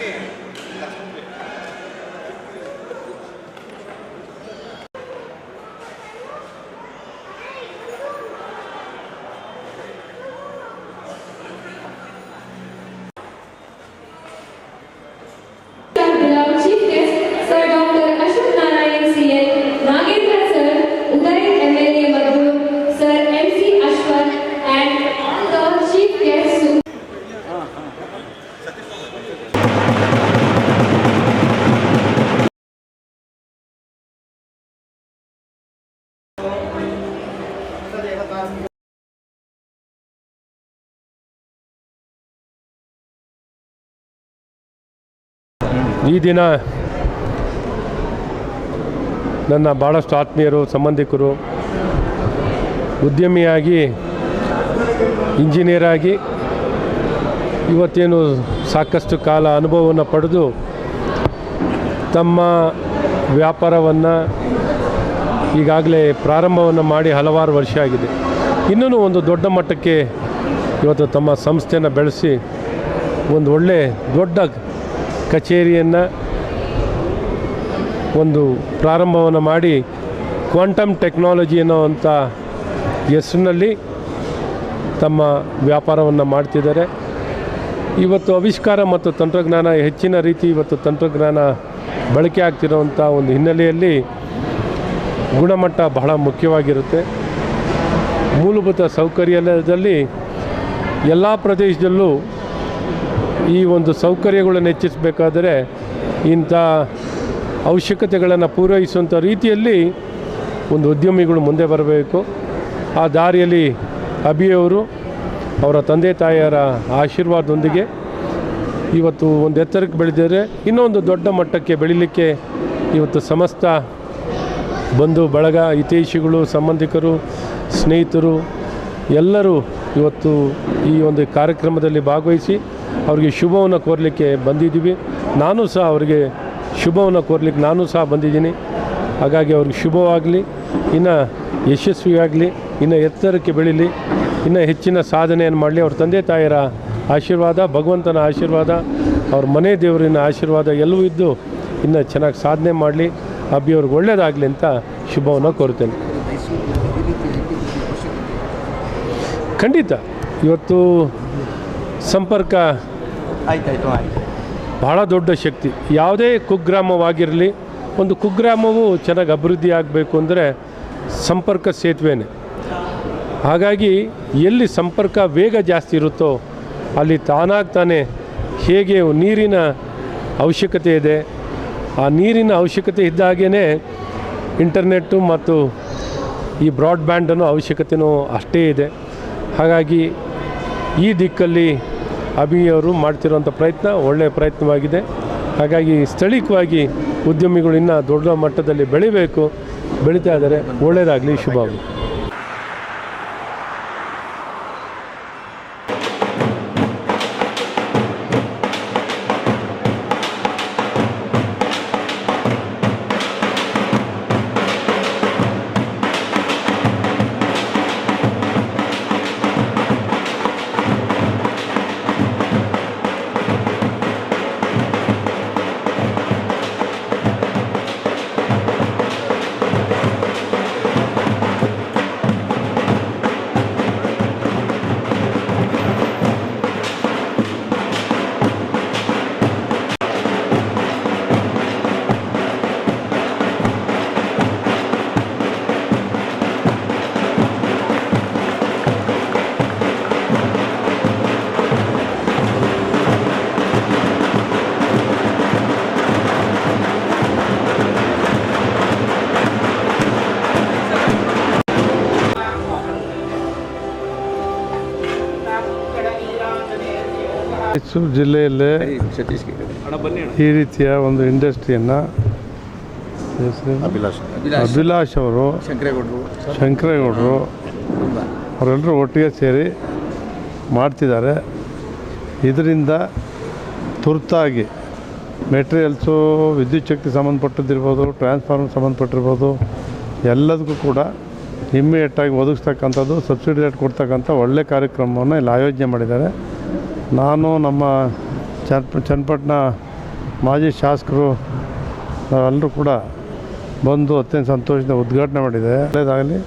tempo. ಈ ದಿನ ನನ್ನ ಭಾಳಷ್ಟು ಆತ್ಮೀಯರು, ಸಂಬಂಧಿಕರು, ಉದ್ಯಮಿಯಾಗಿ ಇಂಜಿನಿಯರ್ ಆಗಿ ಇವತ್ತೇನು ಸಾಕಷ್ಟು ಕಾಲ ಅನುಭವವನ್ನು ಪಡೆದು ತಮ್ಮ ವ್ಯಾಪಾರವನ್ನು ಈಗಾಗಲೇ ಪ್ರಾರಂಭವನ್ನು ಮಾಡಿ ಹಲವಾರು ವರ್ಷ ಆಗಿದೆ. ಇನ್ನೂ ಒಂದು ದೊಡ್ಡ ಮಟ್ಟಕ್ಕೆ ಇವತ್ತು ತಮ್ಮ ಸಂಸ್ಥೆಯನ್ನು ಬೆಳೆಸಿ ಒಂದು ಒಳ್ಳೆ ದೊಡ್ಡ ಕಚೇರಿಯನ್ನು ಒಂದು ಪ್ರಾರಂಭವನ್ನು ಮಾಡಿ ಕ್ವಾಂಟಮ್ ಟೆಕ್ನಾಲಜಿ ಅನ್ನೋವಂಥ ಹೆಸರಿನಲ್ಲಿ ತಮ್ಮ ವ್ಯಾಪಾರವನ್ನು ಮಾಡ್ತಿದ್ದಾರೆ. ಇವತ್ತು ಆವಿಷ್ಕಾರ ಮತ್ತು ತಂತ್ರಜ್ಞಾನ ಹೆಚ್ಚಿನ ರೀತಿ ಇವತ್ತು ತಂತ್ರಜ್ಞಾನ ಬಳಕೆ ಆಗ್ತಿರೋವಂಥ ಒಂದು ಹಿನ್ನೆಲೆಯಲ್ಲಿ ಗುಣಮಟ್ಟ ಬಹಳ ಮುಖ್ಯವಾಗಿರುತ್ತೆ. ಮೂಲಭೂತ ಸೌಕರ್ಯದಲ್ಲಿ ಎಲ್ಲ ಪ್ರದೇಶದಲ್ಲೂ ಈ ಒಂದು ಸೌಕರ್ಯಗಳನ್ನು ಹೆಚ್ಚಿಸಬೇಕಾದರೆ ಇಂಥ ಅವಶ್ಯಕತೆಗಳನ್ನು ಪೂರೈಸುವಂಥ ರೀತಿಯಲ್ಲಿ ಒಂದು ಉದ್ಯಮಿಗಳು ಮುಂದೆ ಬರಬೇಕು. ಆ ದಾರಿಯಲ್ಲಿ ಅಭಿಯವರು ಅವರ ತಂದೆ ತಾಯಿಯರ ಆಶೀರ್ವಾದದೊಂದಿಗೆ ಇವತ್ತು ಒಂದು ಎತ್ತರಕ್ಕೆ ಬೆಳೆದಿದ್ದಾರೆ. ಇನ್ನೊಂದು ದೊಡ್ಡ ಮಟ್ಟಕ್ಕೆ ಬೆಳೀಲಿಕ್ಕೆ ಇವತ್ತು ಸಮಸ್ತ ಬಂಧು, ಬಳಗ, ಹಿತೈಷಿಗಳು, ಸಂಬಂಧಿಕರು, ಸ್ನೇಹಿತರು ಎಲ್ಲರೂ ಇವತ್ತು ಈ ಒಂದು ಕಾರ್ಯಕ್ರಮದಲ್ಲಿ ಭಾಗವಹಿಸಿ ಅವರಿಗೆ ಶುಭವನ್ನು ಕೋರಲಿಕ್ಕೆ ಬಂದಿದ್ದೀವಿ. ನಾನು ಸಹ ಅವರಿಗೆ ಶುಭವನ್ನು ಕೋರ್ಲಿಕ್ಕೆ ನಾನು ಸಹ ಬಂದಿದ್ದೀನಿ. ಹಾಗಾಗಿ ಅವ್ರಿಗೆ ಶುಭವಾಗಲಿ ಇನ್ನು ಯಶಸ್ವಿಯಾಗಲಿ ಇನ್ನು ಎತ್ತರಕ್ಕೆ ಬೆಳೀಲಿ ಇನ್ನು ಹೆಚ್ಚಿನ ಸಾಧನೆಯನ್ನು ಮಾಡಲಿ. ಅವ್ರ ತಂದೆ ತಾಯಿಯರ ಆಶೀರ್ವಾದ ಭಗವಂತನ ಆಶೀರ್ವಾದ ಅವ್ರ ಮನೆ ದೇವರಿನ ಆಶೀರ್ವಾದ ಎಲ್ಲವೂ ಇದ್ದು ಇನ್ನು ಚೆನ್ನಾಗಿ ಸಾಧನೆ ಮಾಡಲಿ. ಅಬ್ಬಿ ಅವ್ರಿಗೆ ಒಳ್ಳೆಯದಾಗಲಿ ಅಂತ ಶುಭವನ್ನು ಕೋರುತ್ತೇನೆ. ಖಂಡಿತ. ಇವತ್ತು ಸಂಪರ್ಕ ಆಯ್ತಾಯ್ತು ಆಯ್ತು ಬಹಳ ದೊಡ್ಡ ಶಕ್ತಿ. ಯಾವುದೇ ಕುಗ್ರಾಮವಾಗಿರಲಿ, ಒಂದು ಕುಗ್ರಾಮವು ಚೆನ್ನಾಗಿ ಅಭಿವೃದ್ಧಿ ಆಗಬೇಕು ಅಂದರೆ ಸಂಪರ್ಕ ಸೇತುವೆನೇ. ಹಾಗಾಗಿ ಎಲ್ಲಿ ಸಂಪರ್ಕ ವೇಗ ಜಾಸ್ತಿ ಇರುತ್ತೋ ಅಲ್ಲಿ ತಾನಾಗಿ ತಾನೇ ಹೇಗೆ ನೀರಿನ ಅವಶ್ಯಕತೆ ಇದೆ. ಆ ನೀರಿನ ಅವಶ್ಯಕತೆ ಇದ್ದಾಗೇ ಇಂಟರ್ನೆಟ್ಟು ಮತ್ತು ಈ ಬ್ರಾಡ್ಬ್ಯಾಂಡನ್ನು ಅವಶ್ಯಕತೆಯೂ ಅಷ್ಟೇ ಇದೆ. ಹಾಗಾಗಿ ಈ ದಿಕ್ಕಲ್ಲಿ ಅಭಿಯವರು ಮಾಡ್ತಿರೋಂಥ ಪ್ರಯತ್ನ ಒಳ್ಳೆಯ ಪ್ರಯತ್ನವಾಗಿದೆ. ಹಾಗಾಗಿ ಸ್ಥಳೀಯವಾಗಿ ಉದ್ಯಮಿಗಳು ಇನ್ನೂ ದೊಡ್ಡ ಮಟ್ಟದಲ್ಲಿ ಬೆಳಿಬೇಕು. ಬೆಳೀತಾ ಇದ್ದಾರೆ. ಒಳ್ಳೆಯದಾಗಲಿ. ಶುಭವಾಗಲಿ ಮೈಸೂರು ಜಿಲ್ಲೆಯಲ್ಲೇ ಈ ರೀತಿಯ ಒಂದು ಇಂಡಸ್ಟ್ರಿಯನ್ನು ಅಭಿಲಾಷ್. ಅಭಿಲಾಷ್. ಅವರು ಶಂಕರೇಗೌಡರು. ಶಂಕರೇಗೌಡರು ಅವರೆಲ್ಲರೂ ಒಟ್ಟಿಗೆ ಸೇರಿ ಮಾಡ್ತಿದ್ದಾರೆ. ಇದರಿಂದ ತುರ್ತಾಗಿ ಮೆಟೀರಿಯಲ್ಸು ವಿದ್ಯುತ್ ಶಕ್ತಿ ಸಂಬಂಧಪಟ್ಟದ್ದಿರ್ಬೋದು ಟ್ರಾನ್ಸ್ಫಾರ್ಮರ್ ಸಂಬಂಧಪಟ್ಟಿರ್ಬೋದು ಎಲ್ಲದಕ್ಕೂ ಕೂಡ ಇಮ್ಮಿಡಿಯೇಟಾಗಿ ಒದಗಿಸ್ತಕ್ಕಂಥದ್ದು ಸಬ್ಸಿಡಿ ರೇಟ್ ಕೊಡ್ತಕ್ಕಂಥ ಒಳ್ಳೆ ಕಾರ್ಯಕ್ರಮವನ್ನು ಇಲ್ಲಿ ಆಯೋಜನೆ ಮಾಡಿದ್ದಾರೆ. ನಾನು ನಮ್ಮ ಚನ್ ಚನ್ನಪಟ್ಟಣ ಮಾಜಿ ಶಾಸಕರು ಎಲ್ಲರೂ ಕೂಡ ಬಂದು ಅತ್ಯಂತ ಸಂತೋಷದಿಂದ ಉದ್ಘಾಟನೆ ಮಾಡಿದೆ. ಒಳ್ಳೆಯದಾಗಲಿ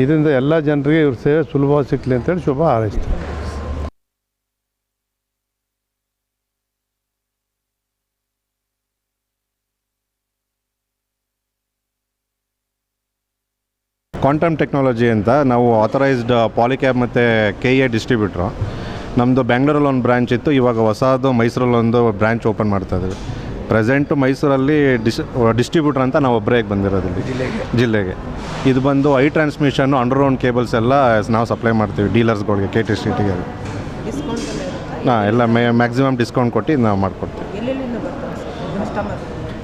ಇದರಿಂದ ಎಲ್ಲ ಜನರಿಗೆ ಇವ್ರ ಸೇವೆ ಸುಲಭವಾಗಿ ಸಿಕ್ಕಲಿ ಅಂತೇಳಿ ಶುಭ ಹಾರೈಸ್ತೀನಿ. ಕ್ವಾಂಟಮ್ ಟೆಕ್ನಾಲಜಿ ಅಂತ ನಾವು ಆಥರೈಸ್ಡ್ ಪಾಲಿಕ್ಯಾಬ್ ಮತ್ತು ಕೆ ಎ ಡಿಸ್ಟ್ರಿಬ್ಯೂಟ್ರು ನಮ್ಮದು ಬ್ಯಾಂಗ್ಳೂರಲ್ಲಿ ಒಂದು ಬ್ರ್ಯಾಂಚ್ ಇತ್ತು ಇವಾಗ ಹೊಸದು ಮೈಸೂರಲ್ಲಿ ಒಂದು ಬ್ರ್ಯಾಂಚ್ ಓಪನ್ ಮಾಡ್ತಾ ಇದ್ದೀವಿ. ಪ್ರೆಸೆಂಟು ಮೈಸೂರಲ್ಲಿ ಡಿಸ್ ಡಿಸ್ಟ್ರಿಬ್ಯೂಟರ್ ಅಂತ ನಾವು ಒಬ್ಬರೇ ಬಂದಿರೋದು ಜಿಲ್ಲೆಗೆ? ಇದು ಬಂದು ಐ ಟ್ರಾನ್ಸ್ಮಿಷನ್ನು ಅಂಡರ್ಗ್ರೌಂಡ್ ಕೇಬಲ್ಸ್ ಎಲ್ಲ ನಾವು ಸಪ್ಲೈ ಮಾಡ್ತೀವಿ ಡೀಲರ್ಸ್ಗಳಿಗೆ ಕೆ ಟಿ ಸ್ಟ್ರೀಟಿಗೆ. ಹಾಂ ಎಲ್ಲ ಮೇ ಮ್ಯಾಕ್ಸಿಮಮ್ ಡಿಸ್ಕೌಂಟ್ ಕೊಟ್ಟು ನಾವು ಮಾಡಿಕೊಡ್ತೀವಿ.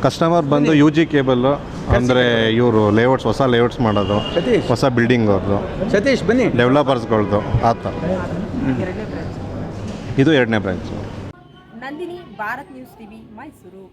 ಕಸ್ಟಮರ್? ಬಂದು ಯು ಜಿ ಕೇಬಲ್ಲು ಅಂದರೆ ಇವರು ಲೇಔಟ್ಸ್ ಹೊಸ ಲೇಔಟ್ಸ್ ಮಾಡೋದು ಹೊಸ ಬಿಲ್ಡಿಂಗ್ ಅವ್ರದ್ದು. ಸತೀಶ್ ಬನ್ನಿ. ಡೆವಲಪರ್ಸ್ಗಳ್ದು ಆತ ಇದು ಎರಡನೇ branch. Nandini Bharat news TV Mysuru.